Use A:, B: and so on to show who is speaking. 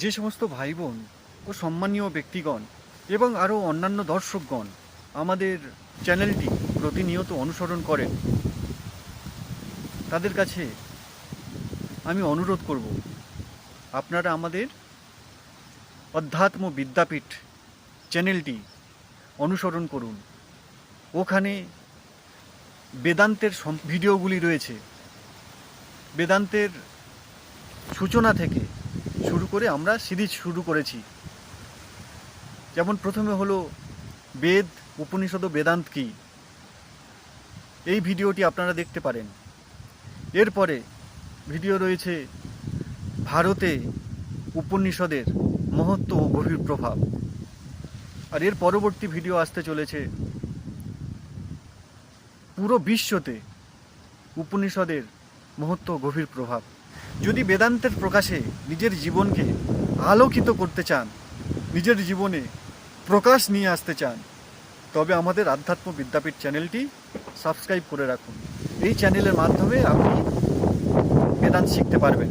A: যে সমস্ত ভাই বোন ও সম্মানীয় ব্যক্তিগণ এবং আরও অন্যান্য দর্শকগণ আমাদের চ্যানেলটি প্রতিনিয়ত অনুসরণ করেন, তাদের কাছে আমি অনুরোধ করব, আপনারা আমাদের অধ্যাত্ম বিদ্যাপীঠ চ্যানেলটি অনুসরণ করুন। ওখানে বেদান্তের ভিডিওগুলি রয়েছে। বেদান্তের সূচনা থেকে শুরু করে আমরা সিরিজ শুরু করেছি। যেমন প্রথমে হলো বেদ উপনিষদ বেদান্ত কি? এই ভিডিওটি আপনারা দেখতে পারেন। এরপরে ভিডিও রয়েছে ভারতে উপনিষদের মহত্ব ও গভীর প্রভাব আর এর পরবর্তী ভিডিও আসতে চলেছে পুরো বিশ্বতে উপনিষদের মহত্ব গভীর প্রভাব। যদি বেদান্তের প্রকাশে নিজের জীবনকে আলোকিত করতে চান, নিজের জীবনে প্রকাশ নিয়ে আসতে চান, তবে আমাদের আধ্যাত্ম বিদ্যাপীঠ চ্যানেলটি সাবস্ক্রাইব করে রাখুন। এই চ্যানেলের মাধ্যমে আপনি বেদান্ত শিখতে পারবেন।